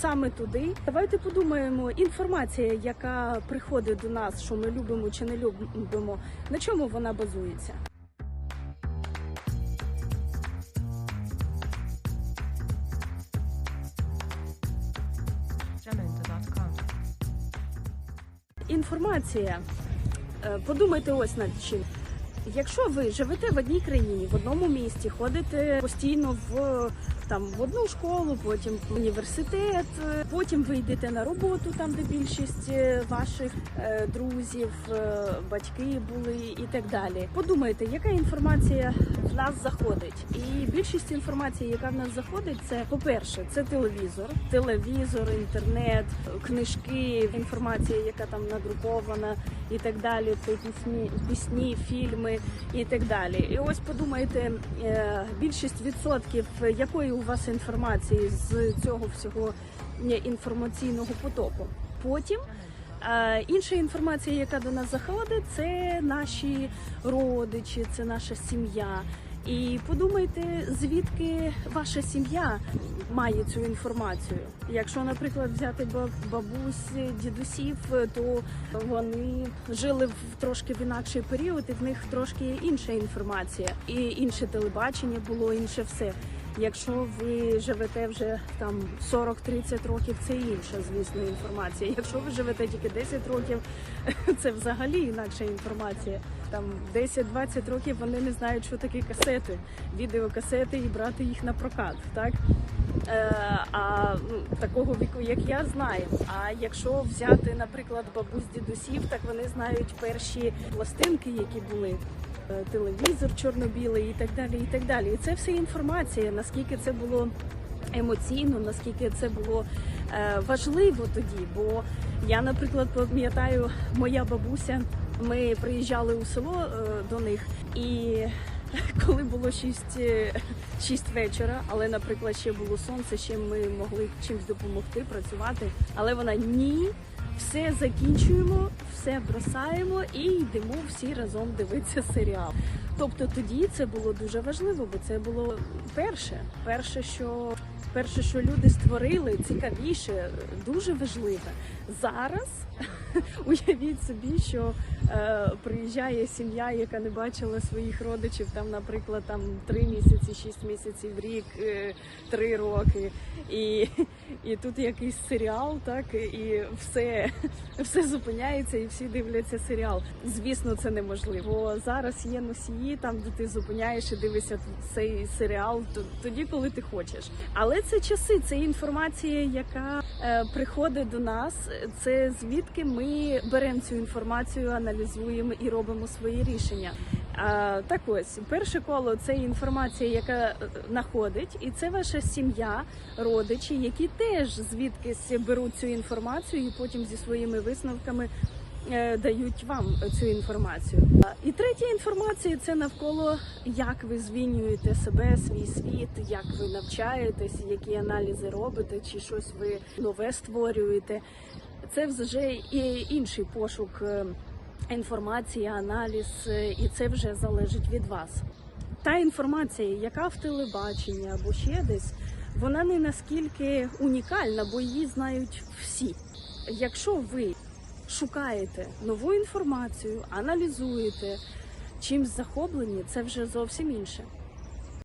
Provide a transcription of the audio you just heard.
саме туди. Давайте подумаємо, інформація, яка приходить до нас, що ми любимо чи не любимо, на чому вона базується. Інформація. Е, Подумайте ось над чим. Якщо ви живете в одній країні, в одному місті, ходите постійно в там в одну школу, потім в університет, е, потім ви йдете на роботу, там де більшість е, ваших е, друзів, батьки були і так далі. Подумайте, яка інформація в нас заходить, і більшість інформації, яка в нас заходить, це по-перше, це телевізор, телевізор, інтернет, книжки, інформація, яка там надрукована, і так далі. Це пісні, пісні, фільми і так далі. І ось подумайте, більшість відсотків якої у вас інформації з цього всього інформаційного потоку. Потім е, інша інформація, яка до нас заходить, це наші родичі, це наша сім'я. І подумайте, звідки ваша сім'я має цю інформацію. Якщо, наприклад, взяти бабусь, дідусів, то вони жили в трошки в інакший період, і в них трошки інша інформація, і інше телебачення було, інше все. Якщо ви живете вже там 40-30 років, це інша, звісно, інформація. Якщо ви живете тільки 10 років, це взагалі інакша інформація. Там 10-20 років вони не знають, що таке касети, відеокасети і брати їх на прокат. Так е, а ну, такого віку, як я, знаю. А якщо взяти, наприклад, бабусь дідусів, так вони знають перші пластинки, які були. Е, Телевізор чорно-білий і так далі, і так далі. І це все інформація, наскільки це було емоційно, наскільки це було е, важливо тоді. Бо я, наприклад, пам'ятаю, моя бабуся, ми приїжджали у село е, до них, і коли було 6, 6 вечора, але, наприклад, ще було сонце, ще ми могли чимось допомогти працювати. Але вона ні. Все закінчуємо, все бросаємо і йдемо всі разом дивитися серіал. Тобто тоді це було дуже важливо, бо це було перше. Перше, що перше, що люди створили, цікавіше, дуже важливе. Зараз уявіть собі, що е, приїжджає сім'я, яка не бачила своїх родичів, там, наприклад, там три місяці, шість місяців, рік, е, роки, і, і тут якийсь серіал, так і все, все зупиняється, і всі дивляться серіал. Звісно, це неможливо. Зараз є носії, там де ти зупиняєш і дивишся цей серіал тоді, коли ти хочеш. Але це часи, це інформація, яка е, приходить до нас. Це звідки ми беремо цю інформацію, аналізуємо і робимо свої рішення. А, так ось перше коло це інформація, яка е, знаходить, і це ваша сім'я, родичі, які теж звідкись беруть цю інформацію і потім зі своїми висновками е, дають вам цю інформацію. І третя інформація це навколо як ви змінюєте себе, свій світ, як ви навчаєтесь, які аналізи робите, чи щось ви нове створюєте. Це вже і інший пошук е, інформації, аналіз, е, і це вже залежить від вас. Та інформація, яка в телебаченні або ще десь, вона не наскільки унікальна, бо її знають всі. Якщо ви шукаєте нову інформацію, аналізуєте, чимсь захоплені, це вже зовсім інше.